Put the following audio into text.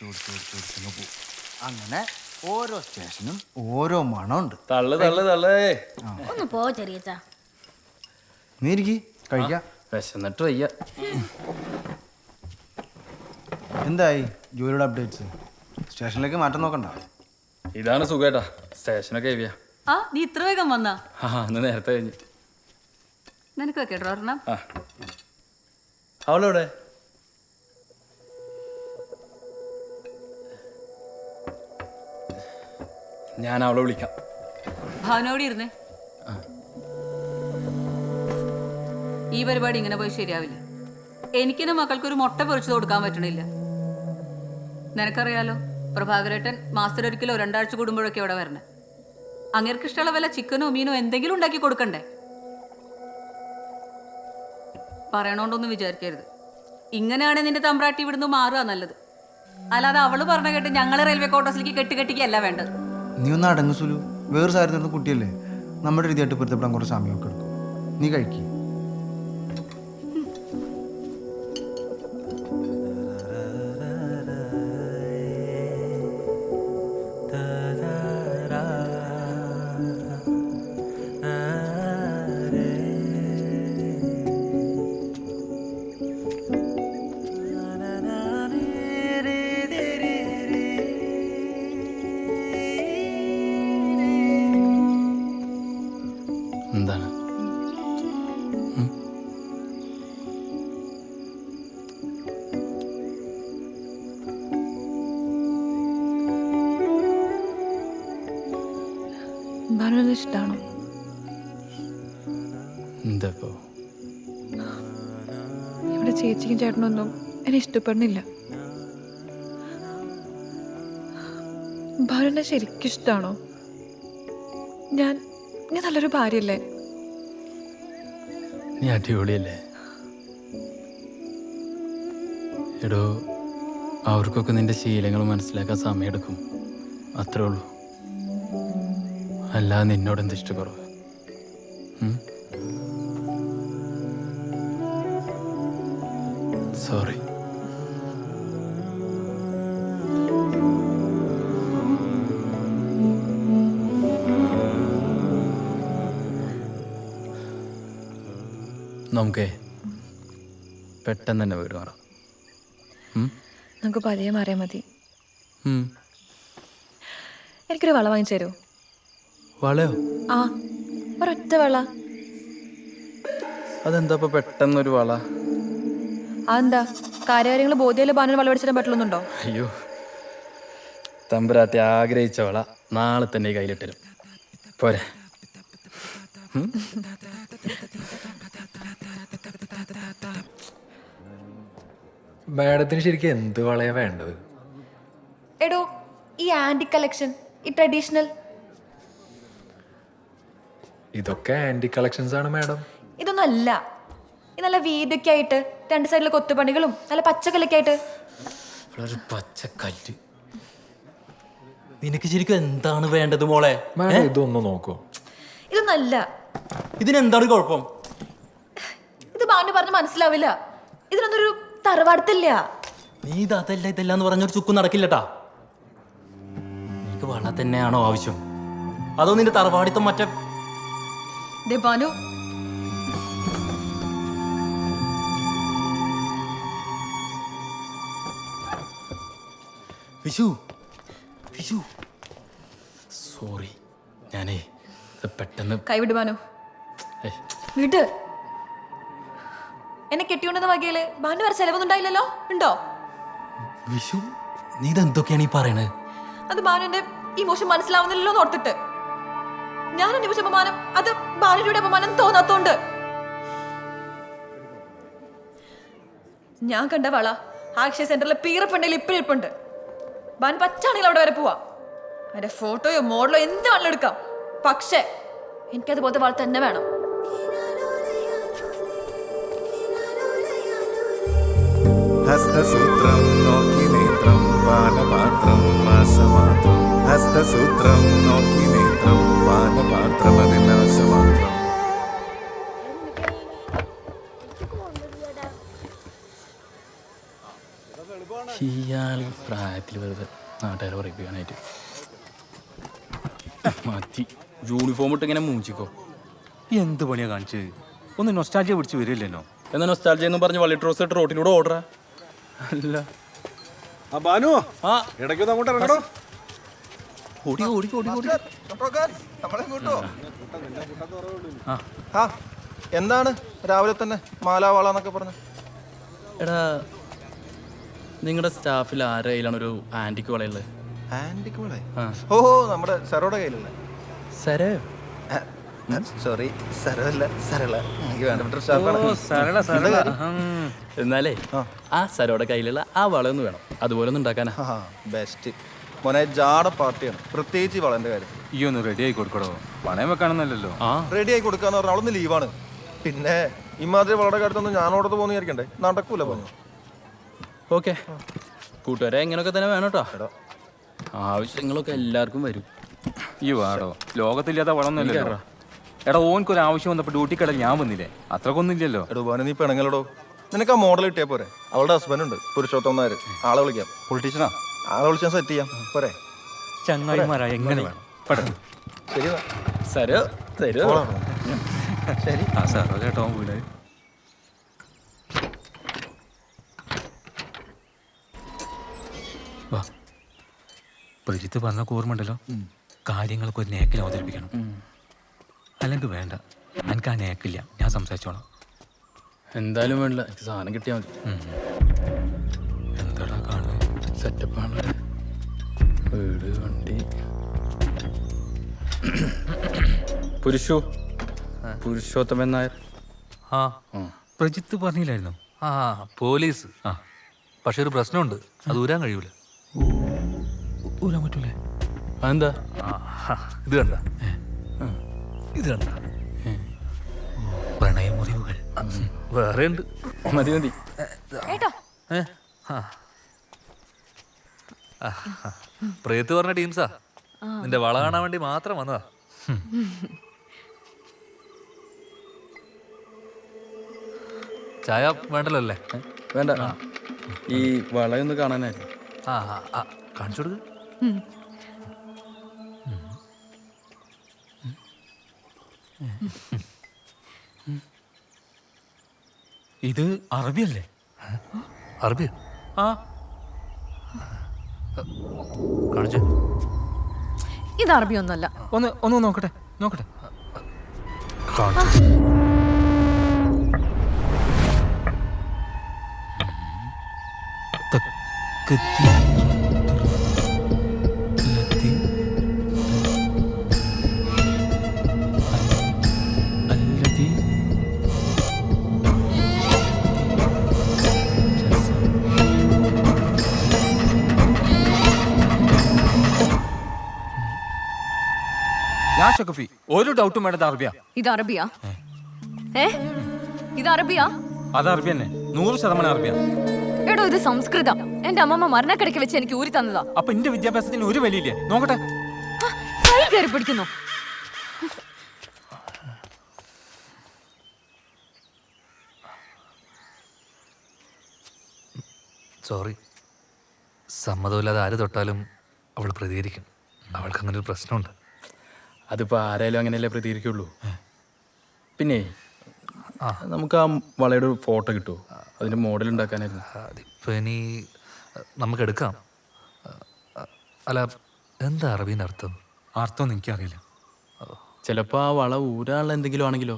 ഓടിച്ച് ഓടിച്ച് ഓടിച്ച് ഓടിച്ചങ്ങ് പോകും അങ്ങനെ ഓരോ സ്റ്റേഷനും ഓരോ മണമുണ്ട് തള്ളു തള്ളു തള്ളേ ഒന്ന് പോ ചെറിയച്ചാ നീ ഇരിക്കി കഴിക്കാം വിശന്നിട്ട് വയ്യ എന്തായി ജോലിയുടെ അപ്ഡേറ്റ്സ് സ്റ്റേഷനിലേക്ക് മാറ്റം നോക്കണ്ട ഇതാണ് സുഖേട്ടാ സ്റ്റേഷനൊക്കെ എവിയാ ആ നീ ഇത്ര വേഗം വന്നാ ആ ഇന്ന് നേരത്തെ കഴിഞ്ഞ് നിനക്ക് വെക്കേട്ടോ ഒരെണ്ണം ആ അവളെവിടെ ഞാൻ അവളെ വിളിക്കാം. ഭാവനോട് ഇരുന്നേ. ഈ പരിപാടി ഇങ്ങനെ പോയി ശരിയാവില്ല. എനിക്കെന്നെ മക്കൾക്കൊരു മുട്ട പൊറിച്ചു കൊടുക്കാൻ പറ്റണില്ല. നിനക്കറിയാലോ പ്രഭാകരേട്ടൻ മാസ്റ്റർ ഒരിക്കലോ രണ്ടാഴ്ച കൂടുമ്പോഴൊക്കെ ഇവിടെ വരണേ. അങ്ങേർക്ക് ഇഷ്ടമുള്ള വല്ല ചിക്കനോ മീനോ എന്തെങ്കിലും ഉണ്ടാക്കി കൊടുക്കണ്ടേ? പറയണോണ്ടൊന്നും വിചാരിക്കരുത്. ഇങ്ങനെയാണ് നിന്റെ തമ്പ്രാട്ടി ഇവിടുന്ന് മാറുക നല്ലത്. അല്ലാതെ അവൾ പറഞ്ഞ കേട്ട് ഞങ്ങളെ റെയിൽവേ ക്വാർട്ടേഴ്സിലേക്ക് കെട്ടിക്കെട്ടിക്കല്ല വേണ്ടത്. നീ ഒന്ന് അടങ്ങു സുലു. വേറെ സാരി തരുന്ന കുട്ടിയല്ലേ? നമ്മുടെ രീതിയായിട്ട് പൊരുത്തപ്പെടാൻ കുറച്ച് സമയമൊക്കെ എടുക്കും. നീ കഴിക്കും. ഭാനുവിന് ഇഷ്ടമാണോ എന്താ ഇപ്പോ ഇവിടെ ചേച്ചിക്കും ചേട്ടനൊന്നും എന്നെ ഇഷ്ടപ്പെടുന്നില്ല. ഭാര്യനെ ശരിക്കും ഇഷ്ടമാണോ ഞാൻ ഞാൻ നല്ലൊരു ഭാര്യയല്ലേ? നീ അടിപൊളിയല്ലേ? എടോ അവർക്കൊക്കെ നിന്റെ ശീലങ്ങൾ മനസ്സിലാക്കാൻ സമയമെടുക്കും. അത്രേ ഉള്ളൂ. അല്ലാതെ നിന്നോട് എന്ത് ഇഷ്ടക്കുറവ് സോറി നമുക്കേ പെട്ടെന്ന് തന്നെ വീട് മാറാം? നമുക്ക് പതിയെ മാറിയാൽ മതി. എനിക്കൊരു വള വാങ്ങിച്ചു തരുമോ? വളയോ? ആ ഒരൊറ്റ വള. അതെന്താ ഇപ്പൊ പെട്ടെന്നൊരു വള? അതെന്താ? കാര്യകാര്യങ്ങൾ ബോധ്യയിൽ ഭാനുവിന് വള പഠിച്ചിടാൻ പറ്റുന്നുണ്ടോ അയ്യോ. തമ്പുരാട്ടി ആഗ്രഹിച്ച വള നാളെ തന്നെ കയ്യിലിട്ടരും. പോരെ. മാഡത്തിന് ശരിക്കും എന്ത് വളയാ വേണ്ടത്? എടോ ഈ ആന്റി കളക്ഷൻ ഈ ട്രഡീഷണൽ ഇതൊക്കെ ആന്റി കളക്ഷൻസ് ആണ് മാഡം ഇതൊന്നും അല്ല ഈ നല്ല വീതിക്കെ ആയിട്ട് രണ്ട് സൈഡിലെ കൊത്തുപണികളും നല്ല പച്ചക്കല്ലൊക്കെ ആയിട്ട് ഒരു പച്ചക്കല്ല്. നിനക്ക് ശരിക്കും എന്താണ് വേണ്ടത് മോളെ? മാഡം ഇതൊന്ന് നോക്കൂ. ഇതൊന്നും അല്ല ഇതിനെന്താണ് കുഴപ്പം? ഇത് ബാനു പറഞ്ഞു മനസ്സിലാവില്ല. ഇതിനൊന്നൊരു തറവാടത്തില്ല. നീ ഇത് അതല്ല ഇതല്ല എന്ന് പറഞ്ഞൊരു ചുക്കും നടക്കില്ലട്ടാ. നിനക്ക് വള തന്നെയാണോ ആവശ്യം? അതോ നിന്റെ തറവാടിത്തം മറ്റേ ദേ ഭാനു വിഷു. വിഷു. സോറി ഞാനേ പെട്ടെന്ന് കൈവിട് ഭാനു ഏയ്, വിട്. എന്നെ കെട്ടിക്കൊണ്ടെന്ന വകയിൽ ബാനു വരെ ചെലവൊന്നും ഉണ്ടായില്ലല്ലോ ഉണ്ടോ? വിഷു നീ ഇതെന്തൊക്കെയാണ് ഈ പറയണത് അത് ബാനുവിന്റെ ഈ മോശം മനസ്സിലാവുന്നില്ലല്ലോ എന്ന് ഓർത്തിട്ട്. ഞാൻ അനുഭവിച്ച അപമാനം അത് ഭാര്യയുടെ അപമാനം തോന്നാത്തോണ്ട്. ഞാൻ കണ്ട വള ആക്ഷയ സെന്ററിലെ പീറപ്പണ്ടയിൽ ഇപ്പിരിപ്പുണ്ട്. ബാൻ പച്ചാണെങ്കിൽ അവിടെ വരെ പോവാ. അതിന്റെ ഫോട്ടോയോ മോഡലോ എന്ത് വേണമെങ്കിലും എടുക്കാം. പക്ഷേ എനിക്കതുപോലത്തെ വള തന്നെ വേണം. ഹസ്തസൂത്രം നോക്കി നേത്രം പാലപാത്രം മാസമാത്രം. ഹസ്തസൂത്രം നോക്കി നേത്രം പാനപാത്രം അതിനാശമാത്രം ഇയാൾ പ്രായത്തിൽ വെറുതെ നാട്ടുകാരെ പറയിപ്പിക്കാനായിട്ട്. മാറ്റി. യൂണിഫോം ഇട്ട് ഇങ്ങനെ മൂഞ്ചിക്കോ. എന്ത് പണിയാ കാണിച്ചത്? ഒന്ന് നൊസ്റ്റാൾജിയ പിടിച്ച് വരില്ലല്ലോ എന്നാ നൊസ്റ്റാൾജി എന്ന് പറഞ്ഞ് വള്ളി ട്രോസ് ഇട്ട് റോട്ടിലൂടെ ഓർഡറാ അല്ല. ആ ബാനു. ആ. ഇടയ്ക്കൊന്ന് അങ്ങോട്ട് ഇറങ്ങണോ ഓടി ഓടി ഓടി ഓടി ആ. എന്താണ് രാവിലെ തന്നെ മാലാവാള എന്നൊക്കെ പറഞ്ഞു? എടാ നിങ്ങളുടെ സ്റ്റാഫിൽ ആരുടെ കയ്യിലാണ് ഒരു ആന്റിക് വളയുള്ളത് ആന്റിക് വള? ഓ നമ്മുടെ സരോടെ കയ്യിലുള്ള സരേ? സോറി സരല്ല സരള. എനിക്ക് വേണ്ടപ്പെട്ട സ്റ്റാഫാണ്. എന്നാലേ ആ. സരോടെ കയ്യിലുള്ള ആ വളയൊന്നും വേണം. അതുപോലെ ഒന്ന് ഉണ്ടാക്കാനാ. ബെസ്റ്റ് മോനെ ജാട പാർട്ടിയാണ്. പ്രത്യേകിച്ച് വളന്റെ കാര്യം. ഈ ഒന്ന് റെഡി ആയി കൊടുക്കടോ. പണയം വെക്കാണെന്നല്ലോ ആ. റെഡി ആയി കൊടുക്കാന്ന് പറഞ്ഞാൽ അവളൊന്ന് ലീവാണ് പിന്നെ ഇമാതിരി വളരെ കാര്യത്തൊന്നും ഞാനോടത്ത് പോകുന്ന വിചാരിക്കണ്ടേ? നടക്കൂല പറഞ്ഞു ഓക്കെ കൂട്ടുകാരെ ഇങ്ങനെയൊക്കെ തന്നെ വേണം കേട്ടോ ആവശ്യങ്ങളൊക്കെ എല്ലാവർക്കും വരും. ഈ വാടോ. ലോകത്തില്ലാത്ത വളമൊന്നുമില്ലല്ലോ എടാ ഓനക്ക് ഒരു ആവശ്യം വന്നപ്പോ ഡ്യൂട്ടി കട ഞാൻ വന്നില്ലേ? അത്രക്കൊന്നും ഇല്ലല്ലോ എടോ നീ പിണങ്ങലടോ? നിനക്ക് ആ മോഡൽ കിട്ടിയാ പോരെ. അവളുടെ ഹസ്ബൻഡ് ഉണ്ട് പുരുഷോത്തം നായർ. ആളെ വിളിക്കാം. പൊളിറ്റീഷ്യനാ ആളെ വിളിച്ചാൽ സെറ്റ് ചെയ്യാം. പോരെ. ചങ്ങായിമാരാ എങ്ങനെ വേണം? പെട്ടെന്ന് ശരി. സരോ തരോ. ശരി. ആ സാറോ കേട്ടോ വീട് വാ. പറഞ്ഞ ഓർമ്മയുണ്ടല്ലോ കാര്യങ്ങളൊക്കെ ഒരു നേക്കിൽ അവതരിപ്പിക്കണം. അല്ലെങ്കിൽ വേണ്ട. എനിക്ക് ആ നേക്കില്ല. ഞാൻ സംസാരിച്ചോളാം. എന്തായാലും വേണ്ട എനിക്ക് സാധനം കിട്ടിയാൽ മതി. എന്താടാ കാണുന്നത്? സെറ്റപ്പാണ് വീട് വണ്ടി. പുരുഷു. പുരുഷോത്തമൻ നായർ ആ. പ്രജിത്ത് പറഞ്ഞില്ലായിരുന്നു? ആ പോലീസ്. ആ. പക്ഷെ ഒരു പ്രശ്നമുണ്ട്. അത് ഊരാൻ കഴിയൂല. ഊരാൻ പറ്റൂലേ? അതെന്താ? ഇത് കണ്ട. ഇത് കണ്ട. പ്രണയമുറിവുകൾ. വേറെ ഉണ്ട് മതി മതി. പ്രേത്ത് പറഞ്ഞ ടീംസാ? നിന്റെ വള കാണാൻ വേണ്ടി മാത്രം വന്നതാ. ചായ വേണ്ടല്ലോ അല്ലേ വേണ്ട ഈ വളയൊന്ന് കാണാനായിരുന്നു ആ ആ, കാണിച്ചു കൊടുക്ക. ഇത് അറബിയല്ലേ? അറബി ആ. കാണിച്ചു. ഇത് അറബി ഒന്നല്ല ഒന്ന് ഒന്ന് നോക്കട്ടെ നോക്കട്ടെ. കാണിച്ചു. ഞാൻ ഷക്കഫി ഒരു ഡൗട്ടും വേണ്ടത് അറബിയ. ഇത് അറബിയാ? ഏ? ഇത് അറബിയാ? അത് അറബി തന്നെ. നൂറ് ശതമാനം അറബിയ. എടോ ഇത് സംസ്കൃതം. എന്റെ അമ്മമ്മ മരണക്കിടയ്ക്ക് വെച്ച് എനിക്ക് ഊരി തന്നതാ. അപ്പൊ എന്റെ വിദ്യാഭ്യാസത്തിന് ഒരു വിലയില്ലേ? നോക്കട്ടെ. കൈ കയറി പിടിക്കുന്നു. സോറി. സമ്മതമില്ലാതെ ആര് തൊട്ടാലും അവൾ പ്രതികരിക്കും. അവൾക്ക് അങ്ങനെ ഒരു പ്രശ്നമുണ്ട്. അതിപ്പോ ആരായാലും അങ്ങനെയല്ലേ പ്രതികരിക്കുള്ളൂ. പിന്നെ നമുക്ക് ആ വളയുടെ ഒരു ഫോട്ടോ കിട്ടുമോ അതിന്റെ മോഡൽ ഉണ്ടാക്കാനായിരുന്നു. അതിപ്പോ ഇനി നമുക്ക് എടുക്കാം അല്ല എന്താ അറബീന്റെ അർത്ഥം? അർത്ഥമൊന്നും എനിക്കറിയില്ല. ചിലപ്പോ ആ വള ഊരാനുള്ള എന്തെങ്കിലും ആണെങ്കിലോ?